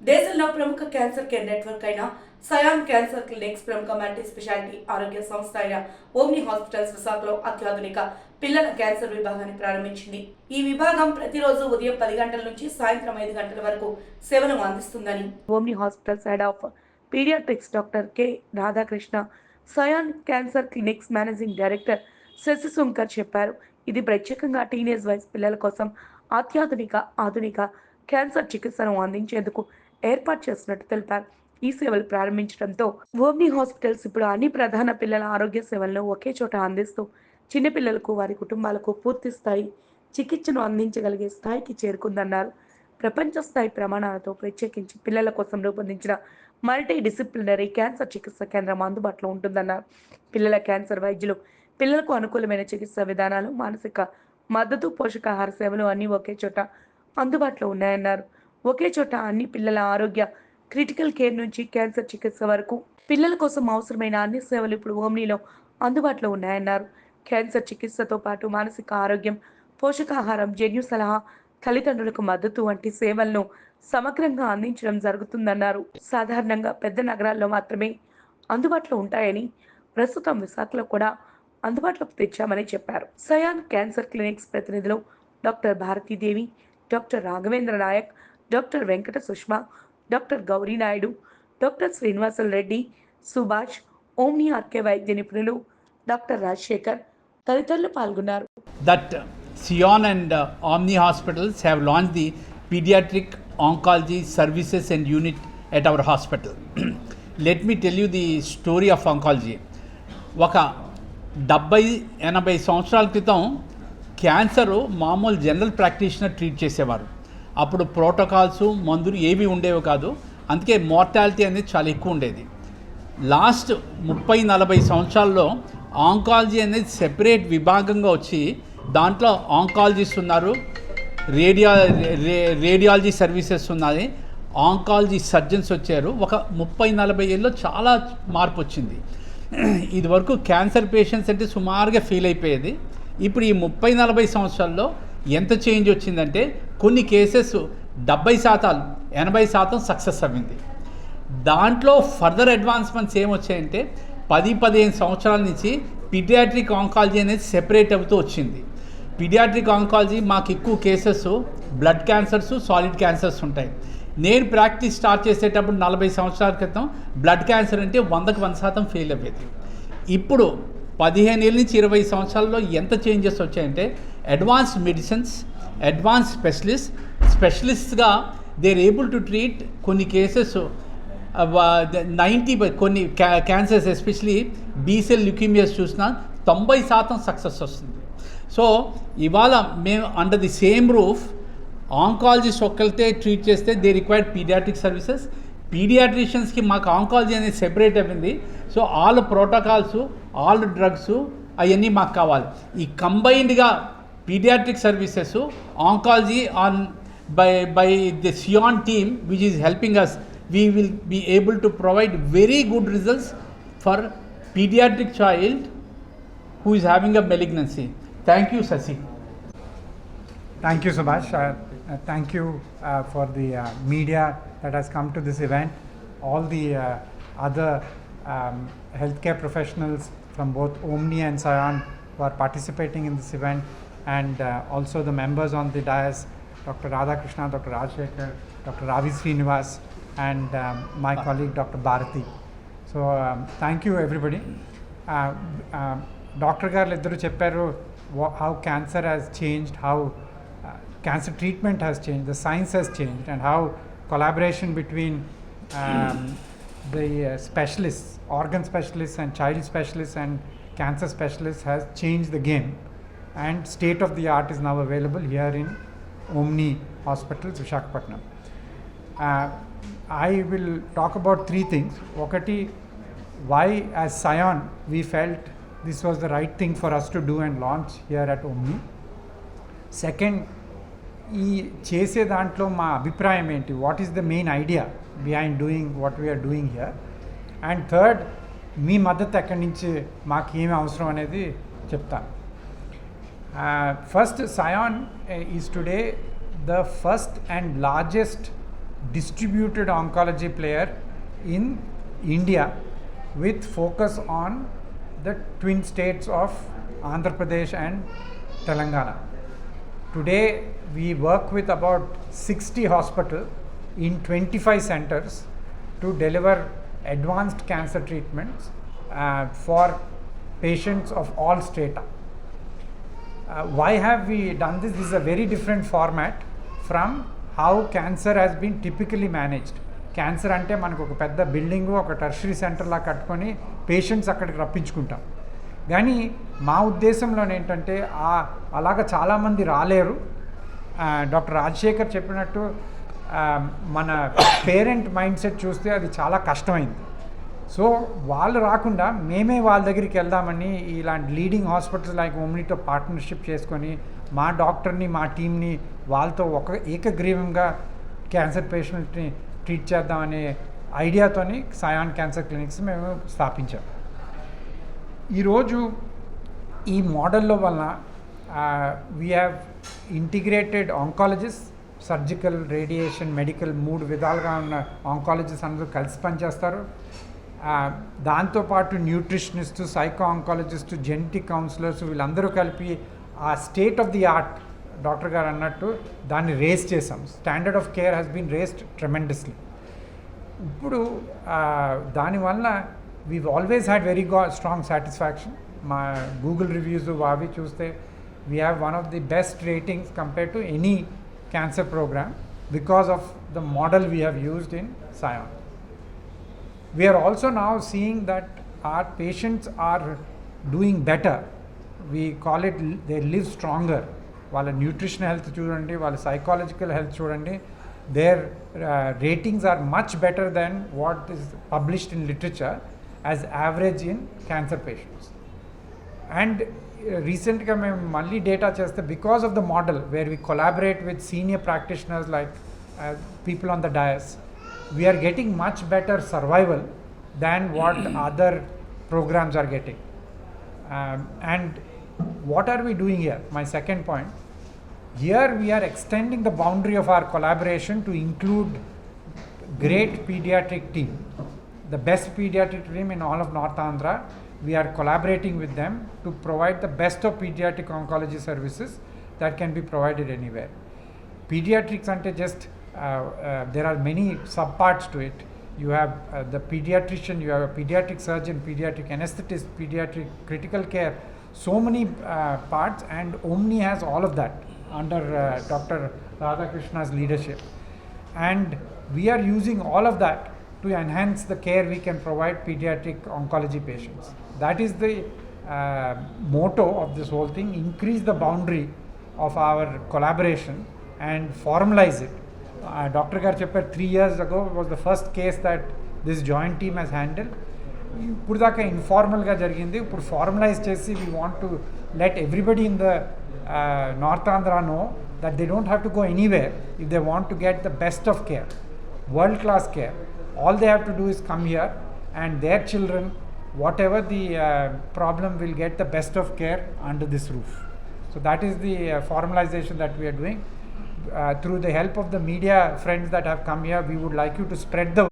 దేశంలో ప్రముఖ cancer care network అయిన సయాన్ క్యాన్సర్ క్లినిక్స్ ప్రముఖ మల్టీ స్పెషాలిటీ ఆరోగ్య సంస్థ అయిన ఓమ్ని హాస్పిటల్స్ విశాఖలో అత్యాధునిక పిల్లల క్యాన్సర్ విభాగాన్ని ప్రారంభించింది. ఈ విభాగం ప్రతిరోజు ఉదయం పది గంటల నుంచి సాయంత్రం ఐదు గంటల వరకు సేవలను అందిస్తుందని. Omni hospitals head of paediatrics doctor K Radhakrishna CION cancer clinics managing director Sasi Sunkar చెప్పారు. ఇది ప్రత్యేకంగా టీనేజ్ వయసు పిల్లల కోసం అత్యాధునిక ఆధునిక క్యాన్సర్ చికిత్సను అందించేందుకు ఏర్పాటు చేసినట్టు తెలిపారు. ఈ సేవలు ప్రారంభించడంతో ఓమ్ని హాస్పిటల్స్ ఇప్పుడు అన్ని ప్రధాన పిల్లల ఆరోగ్య సేవలను ఒకే చోట అందిస్తూ చిన్నపిల్లలకు వారి కుటుంబాలకు పూర్తి స్థాయి చికిత్సను అందించగలిగే స్థాయికి చేరుకుందన్నారు. ప్రపంచ స్థాయి ప్రమాణాలతో ప్రత్యేకించి పిల్లల కోసం రూపొందించిన మల్టీ డిసిప్లినరీ క్యాన్సర్ చికిత్స కేంద్రం అందుబాటులో ఉంటుందన్నారు. పిల్లల క్యాన్సర్ వైద్యులు పిల్లలకు అనుకూలమైన చికిత్స విధానాలు మానసిక మద్దతు పోషకాహార సేవలు అన్నీ ఒకే చోట అందుబాటులో ఉన్నాయన్నారు. ఒకే చోట అన్ని పిల్లల ఆరోగ్య క్రిటికల్ కేర్ నుంచి క్యాన్సర్ చికిత్స వరకు పిల్లల కోసం అవసరమైన అన్ని సేవలు ఇప్పుడు ఓమ్నీలో అందుబాటులో ఉన్నాయన్నారు. క్యాన్సర్ చికిత్సతో పాటు మానసిక ఆరోగ్యం పోషకాహారం జన్యు సలహా తల్లిదండ్రులకు మద్దతు వంటి సేవలను సమగ్రంగా అందించడం జరుగుతుందన్నారు. సాధారణంగా పెద్ద నగరాల్లో మాత్రమే అందుబాటులో ఉంటాయని ప్రస్తుతం విశాఖలో కూడా అందుబాటులోకి తెచ్చామని చెప్పారు. సయాన్ క్యాన్సర్ క్లినిక్స్ ప్రతినిధులు doctor Bharathidevi doctor Raghavendra Naik doctor Venkata Sushma doctor Gowri Naidu doctor Srinivasulu Reddy Subhash Omni RK వైద్య నిపుణులు డాక్టర్ రాజశేఖర్ తదితరులు పాల్గొన్నారు. That CION and Omni hospitals have launch the paediatric oncology services and unit at our hospital let me tell you the story of oncology ఒక డెబ్బై ఎనభై సంవత్సరాల క్రితం cancer మామూలు జనరల్ ప్రాక్టీషనర్ ట్రీట్ చేసేవారు. అప్పుడు ప్రోటోకాల్స్ మందులు ఏవి ఉండేవి కాదు. అందుకే మార్టాలిటీ అనేది చాలా ఎక్కువ ఉండేది. లాస్ట్ ముప్పై నలభై సంవత్సరాల్లో ఆంకాలజీ అనేది సెపరేట్ విభాగంగా వచ్చి దాంట్లో ఆంకాలజిస్ట్ ఉన్నారు రేడియా రే- రేడియాలజీ సర్వీసెస్ ఉన్నాయి ఆంకాలజీ సర్జన్స్ వచ్చారు. ఒక ముప్పై నలభై ఏళ్ళలో చాలా మార్పు వచ్చింది. ఇది వరకు క్యాన్సర్ పేషెంట్స్ అంటే సుమారుగా ఫీల్ అయిపోయేది. ఇప్పుడు ఈ ముప్పై నలభై సంవత్సరాల్లో ఎంత చేంజ్ వచ్చిందంటే కొన్ని కేసెస్ డెబ్బై శాతాలు ఎనభై శాతం సక్సెస్ అవ్వింది. దాంట్లో ఫర్దర్ అడ్వాన్స్మెంట్స్ ఏమొచ్చాయంటే పది పదిహేను సంవత్సరాల నుంచి పిడియాట్రిక్ ఆంకాలజీ అనేది సెపరేట్ అవుతూ వచ్చింది. పిడియాట్రిక్ ఆంకాలజీ మాకు ఎక్కువ cases blood cancers solid cancers ఉంటాయి. నేను ప్రాక్టీస్ స్టార్ట్ చేసేటప్పుడు నలభై సంవత్సరాల క్రితం బ్లడ్ క్యాన్సర్ అంటే వందకు వంద శాతం ఫెయిల్ అయ్యేది. ఇప్పుడు పదిహేను ఏళ్ళ నుంచి ఇరవై సంవత్సరాల్లో ఎంత చేంజెస్ వచ్చాయంటే advanced medicines advance specialist స్పెషలిస్ట్గా they are able to treat కొన్ని కేసెస్ నైంటీ uh, uh, కొన్ని క్యా క్యాన్సర్స్ ఎస్పెషలీ బీసెల్ ల్యూకీమియాస్ చూసినా తొంభై శాతం సక్సెస్ వస్తుంది. సో ఇవాళ మేము under the same roof oncologist ఒక్కరితే treat చేస్తే దే రిక్వైర్డ్ పీడియాట్రిక్ సర్వీసెస్ పీడియాట్రిషియన్స్కి మాకు ఆంకాలజీ అనేది సెపరేట్ అయింది so all protocols all drugs అవన్నీ మాకు కావాలి. ఈ కంబైన్డ్గా pediatric services, so oncology on by, by the Sion team which is helping us, we will be able to provide very good results for pediatric child who is having a malignancy. Thank you, Sasi. Thank you so. Uh, uh, thank you uh, for the uh, media that has come to this event. All the uh, other um, healthcare professionals from both Omni and Sion who are participating in this event and uh, also the members on the dais, Dr. Radhakrishna, Dr. Rajshekar, Dr. Ravi Srinivas, and um, my colleague, Dr. Bharati. So, um, thank you, everybody. Uh, uh, doctor గారు ఇద్దరు చెప్పారు how cancer has changed how cancer treatment has change the science has change and how collaboration between the specialist organ specialist and child specialist and cancer specialist has change the game And state of the art is now available here in Omni hospitals Visakhapatnam I will talk about three things. Okati, why as Scion we felt this was the right thing for us to do and launch here at Omni. Second ఈ చేసే దాంట్లో మా అభిప్రాయం ఏంటి what is the main idea behind doing what we are doing here and third మీ మద్దతు ఎక్కడి నుంచి మాకు ఏమి అవసరం అనేది చెప్తాను Uh, first, Scion uh, is today the first and largest distributed oncology player in India with focus on the twin states of Andhra Pradesh and Telangana. Today we work with about 60 hospitals in 25 centers to deliver advanced cancer treatments uh, for patients of all strata. Uh, why have we done this? This is a very different format from how cancer has been typically managed. Cancer అంటే మనకు ఒక పెద్ద building ఒక tertiary సెంటర్లా కట్టుకొని patients అక్కడికి రప్పించుకుంటాం కానీ మా ఉద్దేశంలో ఏంటంటే ఆ అలాగ చాలామంది రాలేరు డాక్టర్ రాజశేఖర్ చెప్పినట్టు మన పేరెంట్ మైండ్ సెట్ చూస్తే అది చాలా కష్టమైంది సో వాళ్ళు రాకుండా మేమే వాళ్ళ దగ్గరికి వెళ్దామని ఇలాంటి లీడింగ్ హాస్పిటల్స్ లైక్ ఓమ్నీతో పార్ట్నర్షిప్ చేసుకొని మా డాక్టర్ని మా టీంని వాళ్ళతో ఒక ఏకగ్రీవంగా క్యాన్సర్ పేషెంట్ని ట్రీట్ చేద్దామనే ఐడియాతోని సయాన్ క్యాన్సర్ క్లినిక్స్ మేము స్థాపించాం. ఈరోజు ఈ మోడల్లో వలన we have integrated oncologist surgical radiation medical మూడు విధాలుగా ఉన్న ఆంకాలజిస్ట్ అందరూ కలిసి పనిచేస్తారు. దాంతోపాటు nutritionist psycho oncologist genetic counsellors వీళ్ళందరూ కలిపి ఆ state of the art doctor గారు అన్నట్టు దాన్ని రేస్ చేసాం standard of care has been raised tremendously. ఇప్పుడు దానివల్ల వీ ఆల్వేస్ హ్యాడ్ వెరీ గా స్ట్రాంగ్ సాటిస్ఫాక్షన్ మా గూగుల్ రివ్యూస్ అవి చూస్తే we have one of the best ratings compare to any cancer programme because of the model we have used in CION we are also now seeing that our patients are doing better we call it l- they live stronger వాళ్ళ nutrition health చూడండి వాళ్ళ psychological health చూడండి their ratings are much better than what is published in literature as average in cancer patients and రీసెంట్గా మేము మళ్ళీ data చేస్తే because of the model where we collaborate with senior practitioners like people on the dais we are getting much better survival than what other programs are getting. Um, and what are we doing here? My second point. Here we are extending the boundary of our collaboration to include great pediatric team, the best pediatric team in all of North Andhra. We are collaborating with them to provide the best of pediatric oncology services that can be provided anywhere. Pediatrics ante just there are many subparts to it. You have uh, the pediatrician you have a pediatric surgeon pediatric anesthetist pediatric critical care so many uh, parts and omni has all of that under uh, dr radhakrishna's leadership. And we are using all of that to enhance the care we can provide pediatric oncology patients. That is the uh, motto of this whole thing increase the boundary of our collaboration and formalize it. uh, Dr. గారు చెప్పారు three years ago was the first case that this joint team has handled ఇప్పుడు దాకా ఇన్ఫార్మల్గా జరిగింది ఇప్పుడు formalise చేసి we want to let everybody in the north Andhra know that they don't have to go anywhere if they want to get the best of care world class care all they have to do is come here and their children whatever the problem will get the best of care under this roof So that is the uh, formalization that we are doing. Uh, through the help of the media friends that have come here, we would like you to spread the